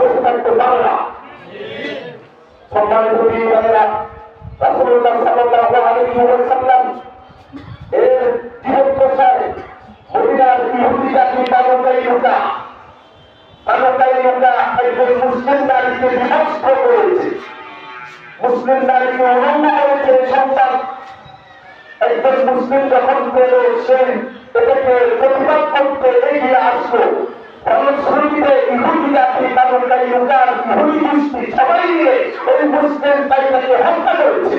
বসে থাকতে পারে না সম্মানিত রাসূলুল্লাহ ওই মুসলিম নারীটাকে হত্যা করেছে।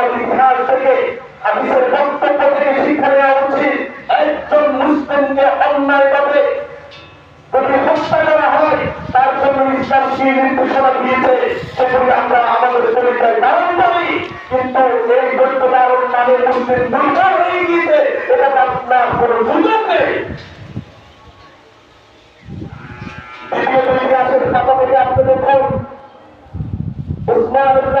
এই ইতিহাস থেকে হাদিসের বক্তব্য থেকে শিক্ষা নেওয়া উচিত, একজন মুসলিমকে অন্যায়ভাবে যদি হত্যা করা হয়, তার জন্য ইসলাম কি নির্দেশনা দিয়েছে সেগুলি আমরা আমাদের পরিচয় ধারণ করি। কিন্তু এই দৈত্য ধারণ মানে মুসলিম দুর্বল হয়ে গিয়েছে, এটা আপনার কোন সুযোগ নেই। দ্বিতীয় ইতিহাসের খাতা থেকে আপনি দেখুন, উসমান ইবনে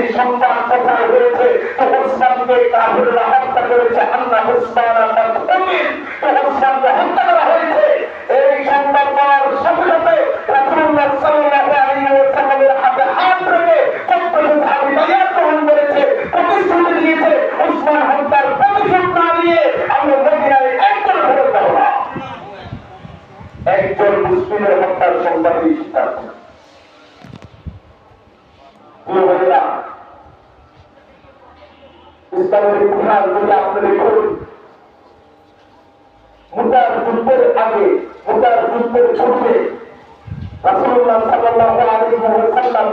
একটি সংবাদ প্রচার হয়েছে তো উসমানকে কাফেররা হত্যা করেছে করা হয়েছে এই সংবাদ পাওয়ার সাথে সাথে রাসূলুল্লাহ সাল্লাল্লাহু আলাইহি ওয়াসাল্লামের হাতে হাত রেখে চোদ্দ সাহাবী বায়াত গ্রহণ করেছে প্রতিশ্রুতি দিয়েছে উসমান হত্যার প্রতিশোধ না নিয়ে আমরা মদিনায় একজন ফেরত দেব না একজন মুসলিমের হত্যার সংবাদ স্বীকার করে সীমান্তের পূর্বে রাসূলুল্লাহ সাল্লাল্লাহু আলাইহি ওয়াসাল্লাম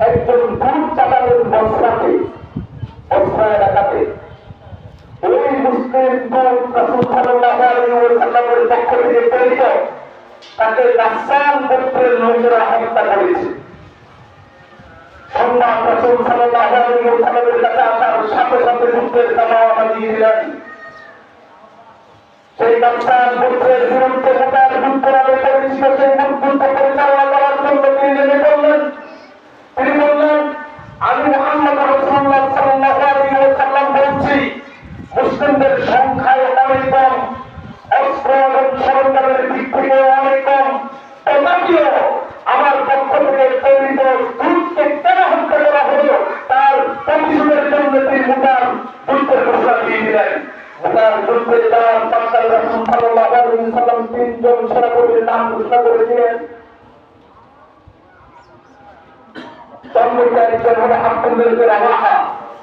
একজন দুধ বস্ত্রাকে বস্ত্রা এলাকাতে। ওই মুসলিম পক্ষ থেকে প্রেরিত তাকে গাছান গোত্রের লোকেরা হত্যা করেছে। সেই গোত্রের বিরুদ্ধে সেই পরিচালনা করার জন্য তিনি নেমে পড়লেন তিনি বললেন আমি মোহাম্মদ রাসূলুল্লাহ সাল্লাল্লাহু আলাইহি ওয়াসাল্লাম বলছি মুসলিমদের সংখ্যায় অনেক কম অস্ত্র এবং সরঞ্জামের দিক থেকে অনেক কম তথাপিও আমার পক্ষ থেকে প্রেরিত দূতকে কেন হত্যা করা হলো, তার প্রতিশোধের জন্য তিনি মোটার যুদ্ধের ঘোষণা দিয়ে দিলেন। মোটার যুদ্ধে যাওয়ার পাঁচটাল রাসূল সাল্লাল্লাহু আলাইহি ওয়াসাল্লাম তিনজন সেনাপতির নাম ঘোষণা করে দিলেন। জন্মচারিতের হলে আব্দুল্লাহকে রাওয়াহা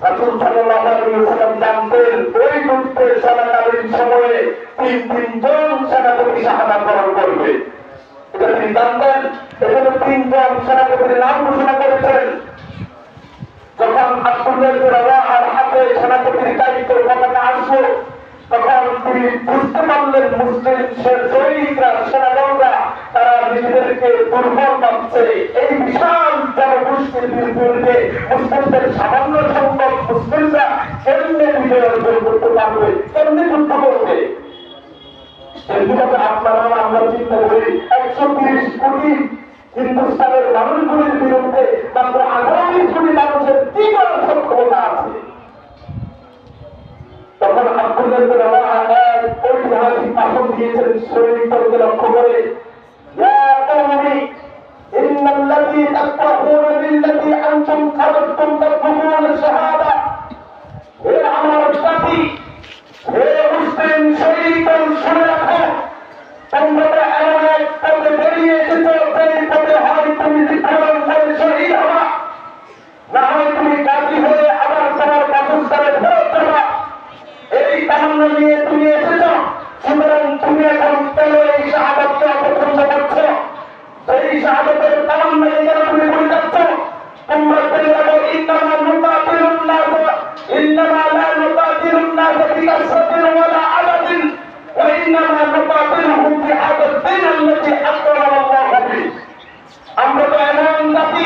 রাসূল সাল্লাল্লাহু আলাইহি ওয়াসাল্লাম জানতেন, ওই যুদ্ধের চলাকালীন সময়ে তিন তিনজন সেনাপতি শাহাদাত বরণ করবে। এটা তিনি জানতেন, এখানে তিনজন সেনাপতির নাম ঘোষণা করেছেন। যখন আব্দুল্লাহকে রাওয়াহার হাতে সেনাপতির তখন তিনি বুঝতে পারলেন মুসলিম সেনাদলরা তারা নিজেদেরকে দুর্বল ভাবছে। এই বিশাল জনগোষ্ঠীর বিরুদ্ধে মুসলিমদের সামান্য সংখ্যক মুসলিমরা কেমনে বিজয় অর্জন করতে পারবে, কেমনে যুদ্ধ করবে? সেগুলোকে আপনারা আমরা হচ্ছে আত্মনবন্দ আমরা তো এমন জাতি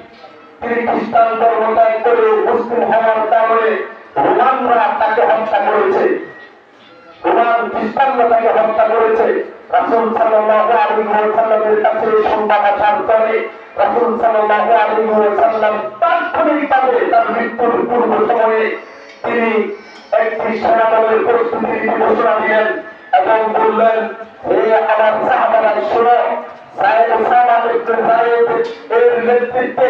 তিনি খ্রিস্টান ধর্ম ত্যাগ করে মুসলিম হওয়ার কারণে রোমানরা তাকে হত্যা করেছে। রোমান খ্রিস্টানরা তাকে হত্যা করেছে। রাসূল সাল্লাল্লাহু আলাইহি ওয়াসাল্লামের কাছে সংবাদ আসার পরে রাসূল সাল্লাল্লাহু আলাইহি ওয়াসাল্লাম তাৎক্ষণিকভাবে তার মৃত্যুর পূর্ব সময়ে তিনি একটি সেনাদলের প্রস্তুতির ঘোষণা দিলেন এবং বললেন, হে আমার সাহাবারা, শোনো সাহেব ওসামা এর নেতৃত্বে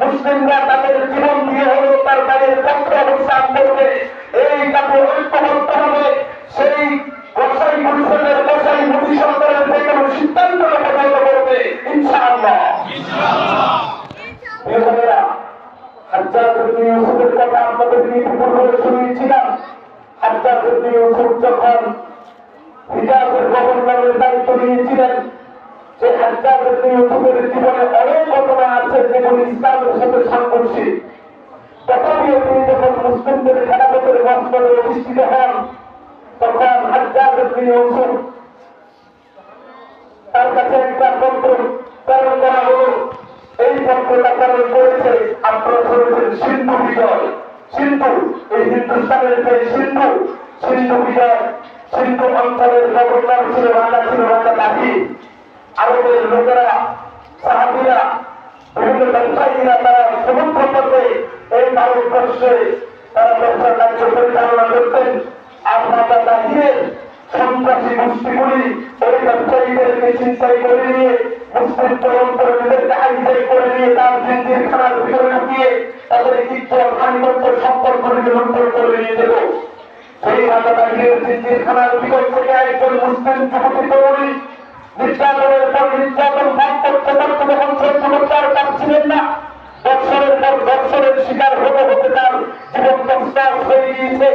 মুসলিমরা তাদের জীবন দিয়ে হলেও তার বাড়ির পক্ষে অবস্থান করবে। এই কাপড় ঐক্য করতে হবে। সেই গোসাই মুসলের গোসাই মুসি সরকারের থেকে সিদ্ধান্ত প্রদান করবে ইনশাআল্লাহ। কথা আপনাদের ইতিপূর্বে শুনিয়েছিলাম। হাজার গভর্নরের দায়িত্ব নিয়েছিলেন যে হাজার ইউসুফের জীবনে অনেক ঘটনা আছে যেগুলি ইসলামের সাথে সাংঘর্ষিক। তথাপিও তিনি যখন মুসলিমদের খেলাফতের মস্তরে অধিষ্ঠিত হন, তখন হাজার ইউসুফ তার কাছে একটা পত্র প্রেরণ করা হলো। এই পত্রটা প্রেরণ করেছে, আপনারা শুনেছেন সিন্ধু বিজয়। সিন্ধু, এই হিন্দুস্তানের যে সিন্ধু সিন্ধু বিজয়, সিন্ধু অঞ্চলের গভর্নর ছিল, রাজা ছিল, রাজা দাহি আরবের লোকেরা, সাহাবিরা, বিভিন্ন ব্যবসায়ীরা তারা সমুদ্র পথে এই ভারতবর্ষে তারা ব্যবসা কার্য পরিচালনা করতেন। আর রাজা দাহিরের সন্ত্রাসী গোষ্ঠীগুলি ওই ব্যবসায়ীদেরকে চিন্তাই করে নিয়ে, মুসলিম চরণ করে নিজেরকে হাইজাই করে নিয়ে তার জিন্দির খানার ভিতরে ঢুকিয়ে তাদের ইজ্জত হানিমত্য সম্পর্কগুলিকে লুণ্ঠন করে নিয়ে যেত। সেই রাজা দাহিরের জিন্দির খানার ভিতর থেকে একজন মুসলিম যুবতী তরুণী নির্যাতনের নির্যাতন পারছিলেন না। বৎসরের পর বৎসরের শিকার হতে হতে তার জীবন সংস্কার হয়ে গিয়েছে।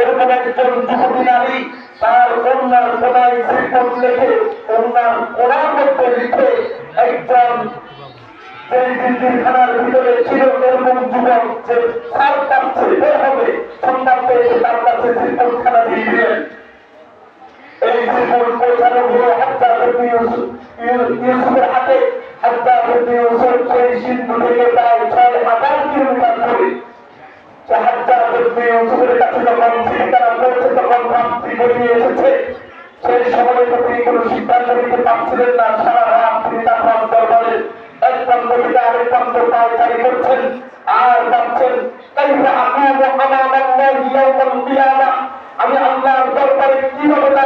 এরকম একজন যুবতী নারী তার কন্যার কোনায় শ্রীপদ লেখে কন্যার কোনার মধ্যে লিখে একজন জিন্দিরখানার ভিতরে ছিল এরকম যুবক যে সার কাটছে বের হবে সন্ধান পেয়েছে তার কাছে শ্রীপদখানা দিয়ে দিলেন। এই জীবন পৌঁছানো হলো হাত্তা ইউসুফের হাতে হাত্তা ইউসুফ সেই সিন্ধু থেকে প্রায় ছয় হাজার কিলোমিটার দূরে হাত্তা ইউসুফের কাছে যখন ঠিকানা পৌঁছে তখন রাত্রি গড়িয়ে এসেছে সেই সময় তিনি কোনো সিদ্ধান্ত নিতে পারছিলেন না সারা রাত তিনি তার দরবারে এক প্রান্ত থেকে আরেক প্রান্ত পায়চারি করছেন আর ভাবছেন কাইফা আকুমু আমানাল্লাহি ইয়াউমাল কিয়ামা আমি আল্লাহর দরবারে কীভাবে